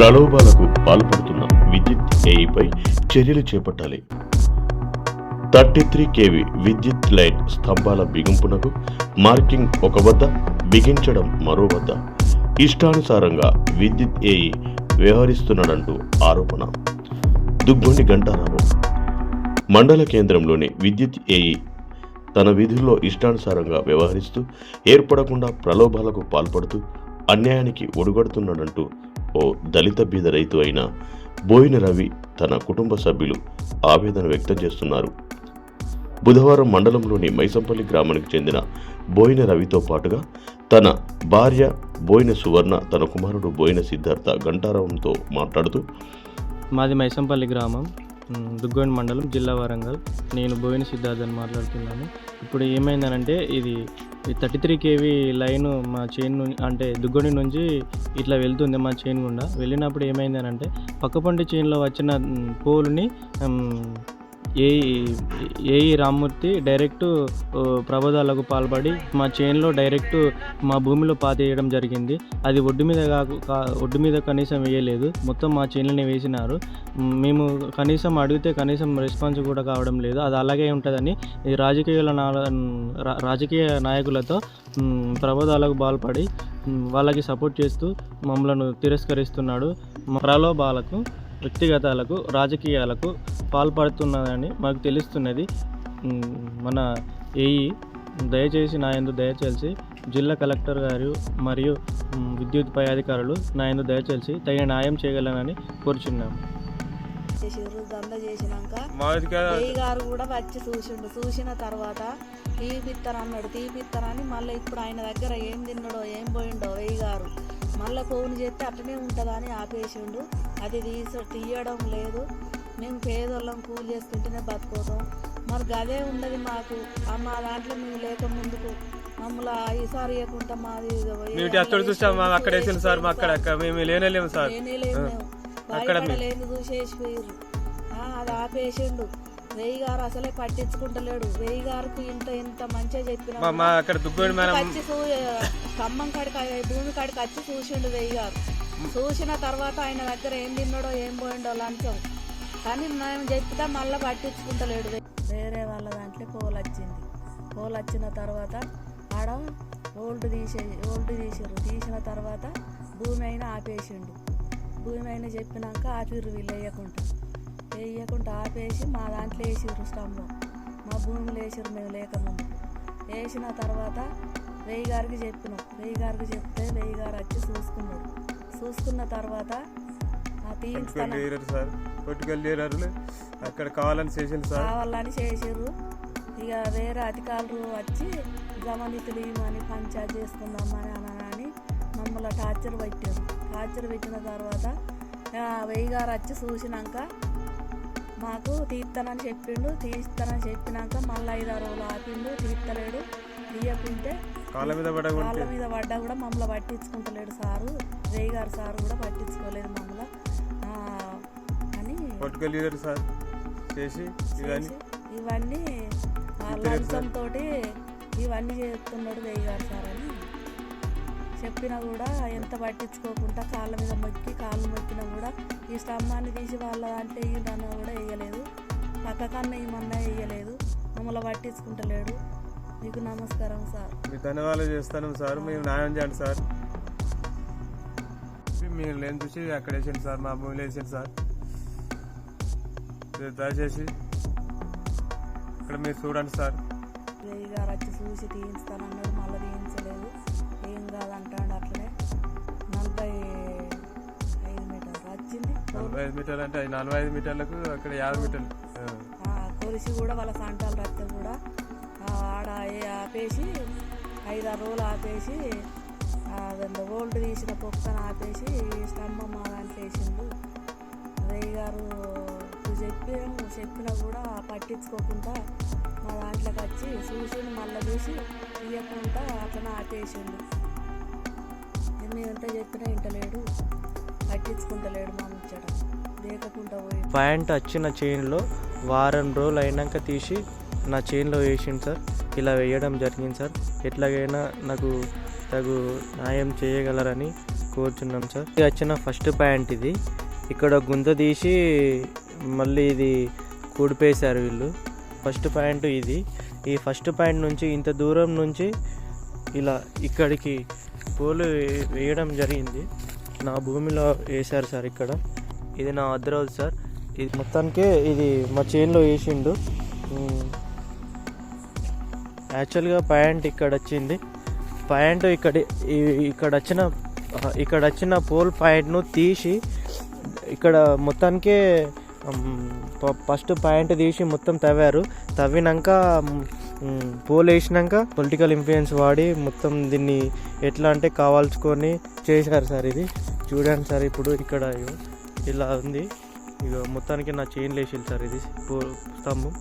ప్రలోభాలకు పాల్పడుతున్న విద్యుత్ ఏఈపై చర్యలు చేపట్టాలి. థర్టీ త్రీ కేవీ విద్యుత్ లైన్ స్తంభాల బిగింపునకు మార్కింగ్ ఒక వద్ద బిగించడం మరో వద్ద. ఇష్టానుసారంగా విద్యుత్ ఏఈ వ్యవహరిస్తున్నాడంటూ ఆరోపణ. దుగ్గుండి గంటారావు. మండల కేంద్రంలోని విద్యుత్ ఏఈ తన విధుల్లో ఇష్టానుసారంగా వ్యవహరిస్తూ ఏర్పడకుండా ప్రలోభాలకు పాల్పడుతూ అన్యాయానికి ఒడుగడుతున్నాడంటూ ఓ దళిత బీద రైతు అయిన బోయిన రవి తన కుటుంబ సభ్యులు ఆవేదన వ్యక్తం చేస్తున్నారు. బుధవారం మండలంలోని మైసంపల్లి గ్రామానికి చెందిన బోయిన రవితో పాటుగా తన భార్య బోయిన సువర్ణ తన కుమారుడు బోయిన సిద్ధార్థ గంటారావంతో మాట్లాడుతూ మాది మైసంపల్లి గ్రామం. దుగ్గోండి మండలం జిల్లా వరంగల్. నేను బోయిన సిద్ధార్థ్ మాట్లాడుతున్నాను. ఇప్పుడు ఏమైందనంటే ఇది థర్టీ త్రీ కేవీ లైన్ మా చైన్ ను- అంటే దుగ్గొండి నుంచి ఇట్లా వెళ్తుంది మా చైన్ గుండా. వెళ్ళినప్పుడు ఏమైందనంటే పక్కపంటి చైన్లో వచ్చిన పోల్ని ఏఈ ఏఈ రామ్మూర్తి డైరెక్ట్ ప్రబోధాలకు పాల్పడి మా చైన్లో డైరెక్ట్ మా భూమిలో పాతేయడం జరిగింది. అది ఒడ్డు మీద కాకు కా- ఒడ్డు మీద కనీసం వేయలేదు. మొత్తం మా చైన్లని వేసినారు. మేము కనీసం అడిగితే కనీసం రెస్పాన్స్ కూడా కావడం లేదు. అది అలాగే ఉంటుందని ఈ రాజకీయాల నా రా- రాజకీయ నాయకులతో ప్రబోధాలకు పాల్పడి వాళ్ళకి సపోర్ట్ చేస్తూ మమ్మలను తిరస్కరిస్తున్నాడు. ప్రలోభాలకు వ్యక్తిగతాలకు రాజకీయాలకు పాల్పడుతున్నదని మాకు తెలుస్తున్నది. మన ఏఈ దయచేసి నా యందు దయచేసి జిల్లా కలెక్టర్ గారు మరియు విద్యుత్ పై అధికారులు నా యందు దయచేసి తగిన న్యాయం చేయగలనని కోరుచున్నాము చేసిర్రు దంద చేసినాక వెయ్యి గారు కూడా వచ్చి చూసిండు. చూసిన తర్వాత తీపిత్తరు అన్నాడు తీపిత్తరని మళ్ళీ ఇప్పుడు ఆయన దగ్గర ఏం తిన్నాడో ఏం పోయిండో వెయ్యి గారు మళ్ళీ ఫోన్ చేస్తే అట్లనే ఉంటుందని ఆపేసిండు. అది తీసి తీయడం లేదు. మేము పేదోళ్ళం కూలి చేసుకుంటేనే బతుకుతాం. మరి గదే ఉన్నది మాకు. మా దాంట్లో మేము లేక ముందుకు మమ్మల్ని ఈసారి ఇవ్వకుండా మాది మేము అక్కడ చూసాం మా అక్కడ వేసింది సార్ మా అక్కడ మేము లేనేలేము సార్. లేనే. అక్కడ మీ- భయపడలేదు చూసేసి పోయిర్రు. ఆ, అది ఆపేసిండు. వెయ్యి గారు అసలే పట్టించుకుంటలేడు. వెయ్యి గారికి ఇంత ఇంత మంచిగా చెప్పిన అక్కడ వచ్చి స్తంభం కాడికి భూమి కాడికి వచ్చి చూసిండు వెయ్యి గారు. చూసిన తర్వాత ఆయన దగ్గర ఏం తిన్నాడో ఏం పోయిండో లంచం. కానీ మేము చెప్తా మళ్ళీ పట్టించుకుంటలేడు. వేరే వాళ్ళ దాంట్లో పోల్ వచ్చింది. పోల్ వచ్చిన తర్వాత ఆడ ఓల్డ్ తీసే ఓల్డ్ తీసారు తీసిన తర్వాత భూమి అయినా ఆపేసిండు. భూమి అయినా చెప్పినాక ఆపిర్రు వీళ్ళు వేయకుండా. వేయకుండా ఆపేసి మా దాంట్లో వేసిర్రు స్తంభం. మా భూమిలో వేసిర్రు మేము లేకముందు వేసిన తర్వాత వెయ్యి గారికి చెప్పినాం. వెయ్యి గారికి చెప్తే వెయ్యి గారు వచ్చి చూసుకున్నాడు చూసుకున్న తర్వాత ఆ తీయించుతాను కొట్టుకెళ్ళి సార్ కొట్టుకెళ్ళి అక్కడ కావాలని చేసింది సార్. కావాలని చేసిర్రు ఇక వేరే అధికారులు వచ్చి గమనితులు ఇవ్వమని పంచాయతీ చేసుకుందామని అని మమ్మల్ని టార్చర్ పెట్టారు. టార్చర్ పెట్టిన తర్వాత వెయ్యి గారు వచ్చి చూసినాక మాకు తీస్తానని చెప్పిండు. తీస్తానని చెప్పినాక మళ్ళీ ఐదారు రోజులు ఆపిండు. తీస్తలేడు. తీయకుంటే కాళ్ళ మీద పడకుంటే. కాళ్ళ మీద పడ్డా కూడా మమ్మల్ని పట్టించుకుంటలేడు సారు. వెయ్యి గారు సారు కూడా పట్టించుకోలేదు మమ్మల్ని. కొట్టుకెళ్ళి సార్. చేసి ఇవన్నీ ఇవన్నీ లంచంతో ఇవన్నీ చేస్తున్నాడు వెయ్యి గారు సార్ అని. చెప్పినా కూడా ఎంత పట్టించుకోకుండా కాళ్ళ మీద మొక్కి కాళ్ళు మొక్కినా కూడా ఈ స్తంభాన్ని తీసి వాళ్ళ దాంట్లో వేయడన్నా కూడా వేయలేదు. పక్కకన్నా ఏమన్నా వేయలేదు. మమ్మల్ని పట్టించుకుంటలేడు. మీకు నమస్కారం సార్. మీ ధన్యవాదాలు చేస్తాను సార్. మేము న్యాయం చేయండి సార్. మీరు లేని చూసి అక్కడ వేసింది సార్ మా భూమిలో వేసింది సార్. దయచేసి ఇక్కడ మీరు చూడండి సార్. వెయ్యి గారు వచ్చి చూసి తీయించుతానన్నాడు మళ్ళీ తీయించలేదు. ఏం కాదంటాడు అట్లనే. నలభై ఐదు మీటర్లు వచ్చింది. నలభై ఐదు మీటర్లు అంటే నలభై ఐదు మీటర్లకు అక్కడ యాభై మీటర్లు. కొలిసి కూడా వాళ్ళ సంటాలు రక్తం కూడా ఆడ ఆపేసి ఐదారు రోజులు ఆపేసి అదంతా ఓల్డ్ తీసిన పొక్కన ఆపేసి స్తంభం మా దాంట్లో వేసిండు. రయ్య గారు చెప్పి చెప్పినా కూడా పట్టించుకోకుండా మా దాంట్లోకి వచ్చి చూసి మళ్ళీ చూసి తీయకుండా అట్లనే ఆపేసిండు. మేము ఎంత చెప్పినా ఇంటలేడు పట్టించుకుంటలేడు మా ముచ్చట. దేకకుండా పోయి ప్యాంట్ వచ్చిన చైన్లో వారం రోజులు అయినాక తీసి నా చైన్లో వేసిండు సార్. ఇలా వేయడం జరిగింది సార్. ఎట్లాగైనా నాకు తగు న్యాయం చేయగలరని కోరుచున్నాం సార్. వచ్చిన ఫస్ట్ ప్యాంట్ ఇది. ఇక్కడ గుంత తీసి మళ్ళీ ఇది కూడిపేశారు వీళ్ళు. ఫస్ట్ పాయింట్ ఇది. ఈ ఫస్ట్ పాయింట్ నుంచి ఇంత దూరం నుంచి ఇలా ఇక్కడికి పోలు వే- వేయడం జరిగింది. నా భూమిలో వేశారు సార్ ఇక్కడ. ఇది నా అద్దరోజు సార్. ఇది మొత్తానికే ఇది మా చేన్లో వేసిండు. యాక్చువల్గా ప్యాంట్ ఇక్కడ వచ్చింది. ప్యాంట్ ఇక్కడ ఇక్కడ వచ్చిన ఇక్కడ వచ్చిన పోల్ ప్యాంట్ను తీసి ఇక్కడ మొత్తానికే ఫస్ట్ పాయింట్ తీసి మొత్తం తవ్వారు. తవ్వినాక పోల్ వేసినాక పొలిటికల్ ఇన్ఫ్లుయెన్స్ వాడి మొత్తం దీన్ని ఎట్లా అంటే కావాల్చుకొని చేశారు సార్ ఇది. చూడండి సార్ ఇప్పుడు ఇక్కడ ఇలా ఉంది. ఇక మొత్తానికి నా చైన్ లేచింది సార్ ఇది. స్తంభం.